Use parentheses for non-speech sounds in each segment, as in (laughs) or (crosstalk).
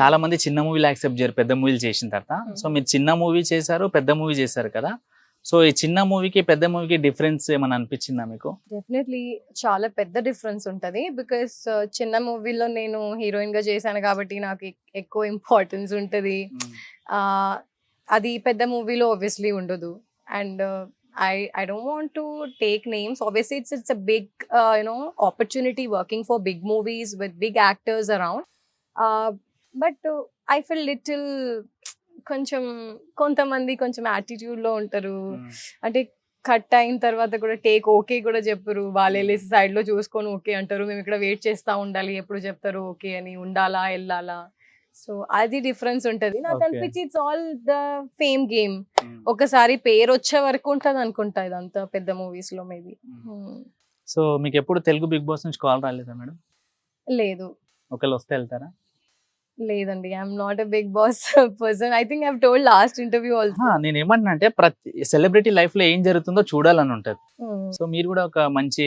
చాలా మంది చిన్న మూవీలు యాక్సెప్ట్ చేయరు పెద్ద మూవీలు చేసిన తర్వాత. Hmm. సో మీరు చిన్న మూవీ చేశారు పెద్ద మూవీ చేశారు కదా. సో ఈ చిన్న మూవీకి పెద్ద మూవీకి డిఫరెన్స్ ఏమైనా అనిపించిందా మీకు? డెఫినెట్లీ చాలా పెద్ద డిఫరెన్స్ ఉంటది బికాస్ చిన్న మూవీలో నేను హీరోయిన్గా చేశాను కాబట్టి నాకు ఎక్- ఎక్కువ ఇంపార్టెన్స్ ఉంటది. ఆ, అది పెద్ద మూవీలో ఆబ్వియస్లీ ఉండదు. And I I don't want to take names obviously it's it's a big you know opportunity working for big movies with big actors around but I feel little కొంచెం కొంతమంది కొంచెం attitude లో ఉంటారు. అంటే కట్ అయిన తర్వాత కూడా టేక్ ఓకే కూడా చెప్పరు. వాళ్ళు వెళ్ళేసి side లో చూసుకొని ఓకే అంటారు. మేము ఇక్కడ వెయిట్ చేస్తా ఉండాలి. ఎప్పుడు చెప్తారు ఓకే అని ఉండాలా వెళ్ళాలా? సో అది డిఫరెన్స్ ఉంటది. నాకు. అనిపించి it's all the fame game ఒకసారి పేరు వచ్చే వరకు ఉంటది అనుకుంటా ఇదంతా పెద్ద మూవీస్లో మేబీ సో మీకు ఎప్పుడు తెలుగు బిగ్ బాస్ నుంచి కాల్ రాలేదా మేడం? లేదు. ఒకవేళ వస్తే వెళ్తారా? లేదండి. I'm not a Bigg Boss person I think I told last interview also నేను ఏమంటున్నా అంటే ప్రతి సెలబ్రిటీ లైఫ్లో ఏం జరుగుతుందో చూడాలని ఉంటది. సో మీరు కూడా ఒక మంచి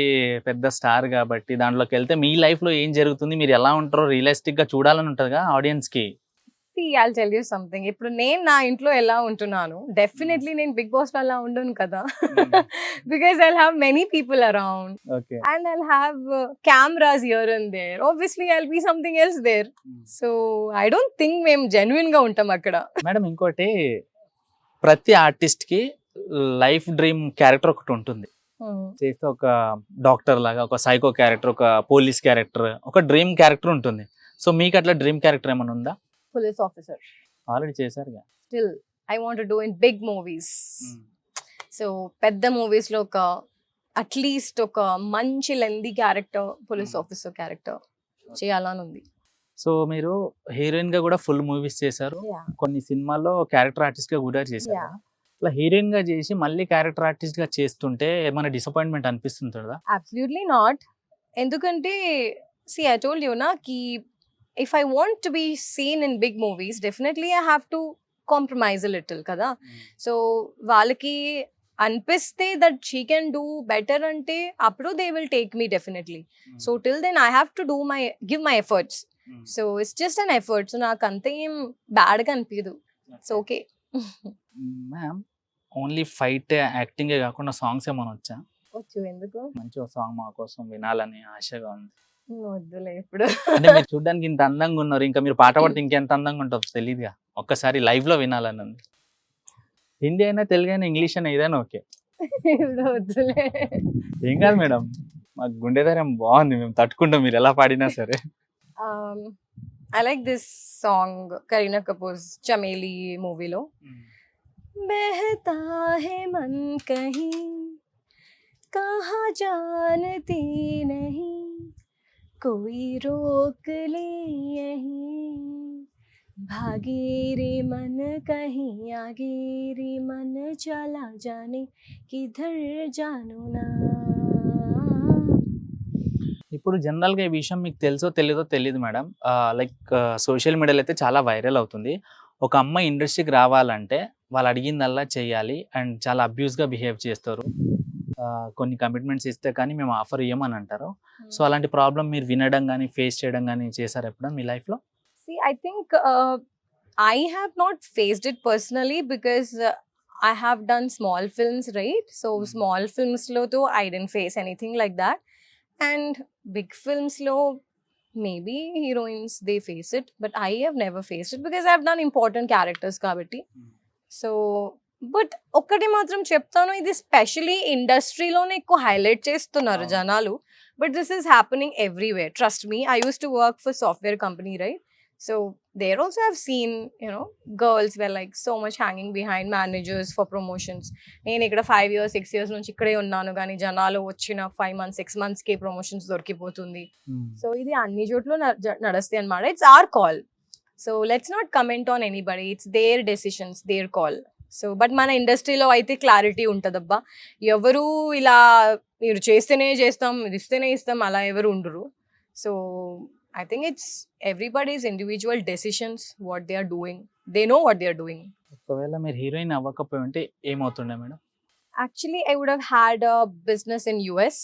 పెద్ద స్టార్ కాబట్టి దాంట్లోకి వెళ్తే మీ లైఫ్లో ఏం జరుగుతుంది మీరు ఎలా ఉంటారో రియలిస్టిక్గా చూడాలని ఉంటదిగా ఆడియన్స్కి? ఐ టెల్ యూ సంథింగ్ ఇప్పుడు నేను నా ఇంట్లో ఎలా ఉంటున్నాను డెఫినెట్లీ నేను బిగ్ బాస్లో అలా ఉండను కదా. Because I have many people around and I have cameras here and there obviously I'll be something else there so I don't think మేము జెన్యున్గా ఉంటాం అక్కడ. మేడం ఇంకోటి ప్రతి ఆర్టిస్ట్కి లైఫ్ డ్రీమ్ క్యారెక్టర్ ఒకటి ఉంటుంది. చేస్తే ఒక డాక్టర్ లాగా ఒక సైకో క్యారెక్టర్ ఒక పోలీస్ క్యారెక్టర్ ఒక డ్రీమ్ క్యారెక్టర్ ఉంటుంది. సో మీకు అట్లా డ్రీమ్ క్యారెక్టర్ ఏమైనా ఉందా? Police officer already చేశారుగా still I want do in big movies so పెద్ద మూవీస్లో ఒక అట్లీస్ట్ ఒక మంచి lengthy character police Hmm. Officer character చేయాలని ఉంది సో మీరు హీరోయిన్గా కూడా ఫుల్ మూవీస్ చేశారు. కొన్ని సినిమాల్లో క్యారెక్టర్ ఆర్టిస్ట్గా కూడా చేశారు. ఇట్లా హీరోయిన్గా చేసి మళ్ళీ క్యారెక్టర్ ఆర్టిస్ట్గా చేస్తుంటే ఏమైనా డిసప్పాయింట్మెంట్ అనిపిస్తుంటుందా? అబ్సల్యూట్లీ నాట్ ఎందుకంటే సి ఐ టోల్డ్ యూ నా కి if I want to be seen in big movies definitely I have to compromise little కదా? సో వాళ్ళకి అనిపిస్తే that she can do better అంటే అప్పుడు they will take me definitely so till then I have to do my give my efforts so it's just an effort so నాకు అంత ఏం బ్యాడ్గా అనిపించదు so okay ma'am only fight acting కాకుండా songs ఏమైనా వచ్చా? వచ్చు. ఎందుకు? మంచి సాంగ్ మా కోసం వినాలని ఆశగా ఉంది. వద్దులే అంటే మీరు చూడడానికి ఇంత అందంగా ఉన్నారు ఇంకా మీరు పాట పడితే (laughs) ఇంకెంత అందంగా ఉంటుంది తెలియదుగా ఒక్కసారి లైవ్లో వినాలని ఉంది. హిందీ అయినా తెలుగు అయినా ఇంగ్లీష్ అయినా ఏదైనా ఓకే. ఏం కాదు మేడం మాకు గుండె బాగుంది మేము తట్టుకుంటాం మీరు ఎలా పాడినా సరే. I like this song Kareena Kapoor Chameli మూవీలో బెహతా హే మన్ కహీ కహా జానతీ నహీ कोई रोक ले यहीं भागे रे मन कहीं आगे रे मन चला जाने किधर जानो ना ఇప్పుడు జనరల్ గా ఈ విషయం మీకు తెలుసో తెలియదో తెలియదు మేడం లైక్ సోషల్ మీడియాలో అయితే చాలా వైరల్ అవుతుంది ఒక అమ్మాయి ఇండస్ట్రీకి రావాలంటే వాళ్ళు అడిగిందల్లా చేయాలి అండ్ చాలా అబ్యూస్ గా బిహేవ్ చేస్తారు ఆ, కొన్ని కమిట్మెంట్స్ ఇస్తే కానీ మేము ఆఫర్ ఇయ్యమని అంటారు. సో అలాంటి ప్రాబ్లం మీరు వినడం కానీ ఫేస్ చేయడం కానీ చేశారు ఎప్పుడైనా మీ లైఫ్లో I think I have not faced it personally because I have done small films right so small ఫిల్మ్స్లోతో I didn't face anything like that and big ఫిల్మ్స్లో maybe heroines they face it but I have never faced it because I have done important characters కాబట్టి. Hmm. So but ఒక్కటి మాత్రం చెప్తాను ఇది especially ఇండస్ట్రీలోనే ఎక్కువ highlight చేస్తున్నారు. జనాలు. But this is happening everywhere. Trust me I used to work for software company right? So there also have seen you know girls were like so much hanging behind managers for promotions. నేను ఇక్కడ five years six years నుంచి ఇక్కడే ఉన్నాను కానీ జనాలు వచ్చిన five months six మంత్స్కి promotions దొరికిపోతుంది. సో ఇది అన్ని చోట్ల నడ- నడుస్తాయి అనమాట it's our call. So let's not comment on anybody. It's their decisions their call. So but మన ఇండస్ట్రీలో అయితే క్లారిటీ ఉంటుందబ్బా. ఎవరు ఇలా మీరు చేస్తేనే చేస్తాం ఇది ఇస్తేనే ఇస్తాం అలా ఎవరు ఉండరు. So I think it's everybody's individual decisions what they are doing they know what they are doing ఒకవేళ మీరు హీరోయిన్ అవ్వకపోయి ఉంటే ఏమవుతుండే madam? Actually i would have had a business in us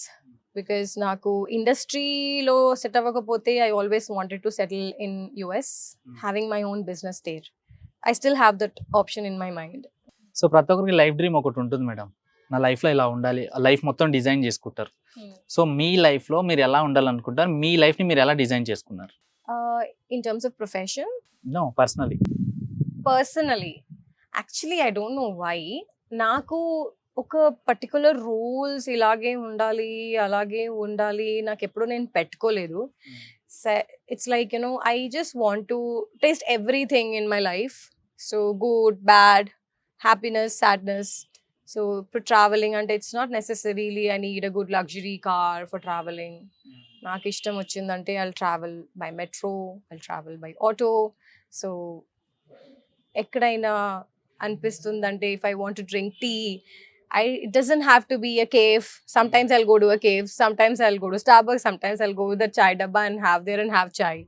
because నాకు ఇండస్ట్రీలో సెట్ అవ్వకపోతే I always wanted to settle in US. Having my own business there I still have that option in my mind so ప్రతి ఒక్కరికి life dream ఒకటి ఉంటుంది madam నా లైఫ్లో ఇలా ఉండాలి. లైఫ్ మొత్తం డిజైన్ చేసుకుంటారు. సో మీ లైఫ్లో మీరు ఎలా ఉండాలనుకుంటారు? మీ లైఫ్ని మీరు ఎలా డిజైన్ చేసుకున్నారు? In terms of profession no personally personally actually I don't know why నాకు ఒక పర్టికులర్ రూల్స్ ఇలాగే ఉండాలి అలాగే ఉండాలి. నాకు ఎప్పుడు నేను పెట్టుకోలేదు. It's like you know I just want to taste everything in my life so good bad happiness sadness so ఇప్పుడు ట్రావెలింగ్ అంటే it's not necessarily I need a good luxury car for travelling నాకు ఇష్టం వచ్చిందంటే I travel by metro I travel by auto so ఎక్కడైనా అనిపిస్తుందంటే if I want to drink tea I it doesn't have to be a cafe sometimes I'll go to a cafe sometimes I'll go to Starbucks sometimes I'll go the chai dabba and have there and have chai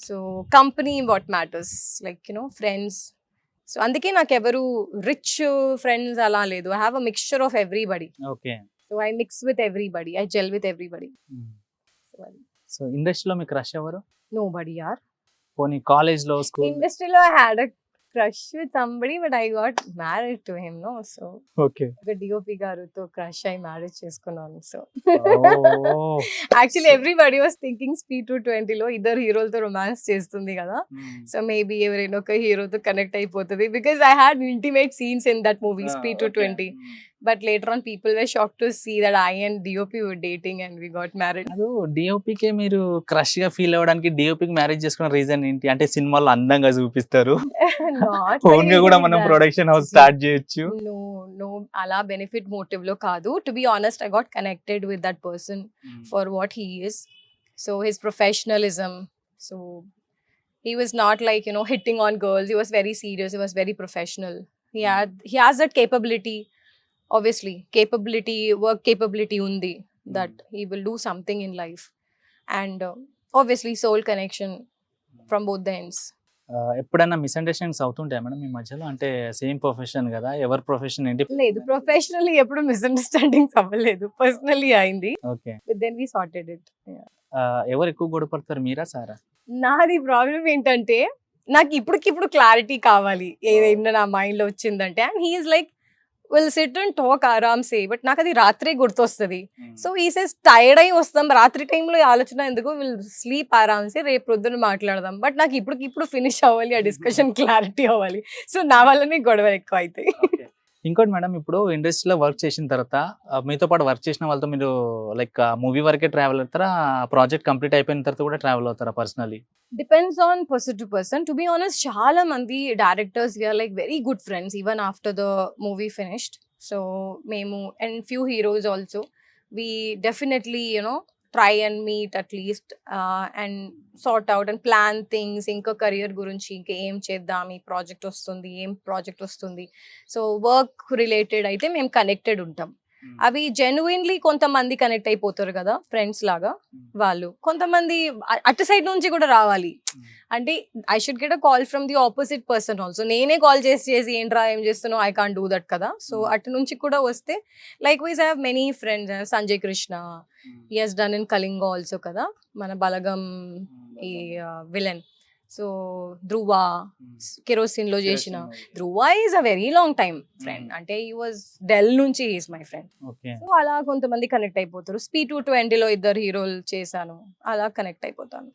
so company what matters like you know friends so అందుకే నాకు ఎవరు rich friends అలా లేదు I have a mixture of everybody okay so I mix with everybody I gel with everybody so ఇండస్ట్రీలో మీకు rush ఎవరు no బడి are పోనీ కాలేజ్లో స్కూల్ ఇండస్ట్రీలో I had a crush with somebody but I got married to him no? So okay. ఒక DOP గారితో crush అయి మ్యారేజ్ చేసుకున్నాను so. Actually everybody was thinking స్పీ two ట్వంటీలో ఇద్దరు హీరోలతో రొమాన్స్ చేస్తుంది కదా. సో మేబీ ఎవరైనా ఒక హీరోతో కనెక్ట్ అయిపోతుంది because I had intimate scenes in that movie Ah, స్పీ two twenty but later on people were shock to see that I and DOP were dating and we got married అది డిఓపికే మీరు క్రష్గా feel అవ్వడానికి డిఓపికి marriage చేసుకున్న reason ఏంటి అంటే సినిమాలో అందంగా చూపిస్తారు (laughs) ఓన్గా (laughs) కూడా మనం ప్రొడక్షన్ హౌస్ స్టార్ట్ చేయొచ్చు నో నో అలా బెనిఫిట్ మోటివ్లో కాదు to be honest I got connected with that person for what he is. So his professionalism. So he was not like you know hitting on girls. He was very serious. He was very professional. He had he has that capability. Obviously, capability, work capability undi that he will do something in life, and uh, obviously soul connection from both the ends. ఆ, ఎప్పుడైనా misunderstandings అవుతుంటాయి madam మీ మధ్యలో? అంటే same profession కదా ఎవరి profession ఏంటి? లేదు ప్రొఫెషనల్లీ ఎప్పుడు మిస్అండర్స్టాండింగ్స్ అవ్వలేదు. పర్సనల్లీ అయింది. Okay. Then we sorted it ఎవరు ఎక్కువ గొడవపడతారు? మీరా సారా? నాది ప్రాబ్లం ఏంటంటే నాకు ఇప్పటికిప్పుడు క్లారిటీ కావాలి. ఏదైనా నా మైండ్లో వచ్చిందంటే and he's like will sit and talk ఆరామ్సే but నాకు అది రాత్రే గుర్తొస్తుంది. సో ఈ సెస్ టైర్డ్ అయి వస్తాం రాత్రి టైంలో ఈ ఆలోచన ఎందుకు? విల్ స్లీప్ ఆరామ్సే రేపు ప్రొద్దున మాట్లాడదాం. బట్ నాకు ఇప్పటికి ఇప్పుడు ఫినిష్ అవ్వాలి ఆ డిస్కషన్ క్లారిటీ (laughs) అవ్వాలి. సో నా వల్లనే గొడవలు ఎక్కువ అవుతాయి ఇంకోటి మేడం ఇప్పుడు ఇండస్ట్రీలో వర్క్ చేసిన తర్వాత మీతో పాటు వర్క్ చేసిన వాళ్ళతో మీరు లైక్ మూవీ వరకే ట్రావెల్ అవుతారా? ప్రాజెక్ట్ కంప్లీట్ అయిపోయిన తర్వాత కూడా ట్రావెల్ అవుతారా personally depends on person to person to be honest చాలా మంది directors we're like very good friends even after the movie finished. So మేము and few heroes also we definitely you know try and meet at least and sort out and plan things ఇంకా career గురించి ఇంకా ఏం చేద్దాం? ఈ project వస్తుంది ఏం project వస్తుంది? సో వర్క్ రిలేటెడ్ అయితే మేము కనెక్టెడ్ ఉంటాం. అవి జెన్యున్లీ కొంతమంది కనెక్ట్ అయిపోతారు కదా ఫ్రెండ్స్ లాగా వాళ్ళు. కొంతమంది అటు సైడ్ నుంచి కూడా రావాలి. అంటే I should get a call from the opposite person also నేనే కాల్ చేసి చేసి ఏంట్రా ఏం చేస్తున్నావు? ఐ కాన్ డూ దట్ కదా. సో. అటు నుంచి కూడా వస్తే likewise I have many friends Sanjay Krishna ఈ he's done in Kalinga also కదా మన బలగం ఈ విలన్ సో ధ్రువ కెరోసిన్లో చేసిన Dhruva is a very long time friend. Hmm. అంటే ఈ వాజ్ డెల్ నుంచి ఈజ్ మై ఫ్రెండ్. సో అలా కొంతమంది కనెక్ట్ అయిపోతారు. స్పీ టూ ట్వంటీలో ఇద్దరు హీరోలు చేశాను. అలా కనెక్ట్ అయిపోతాను.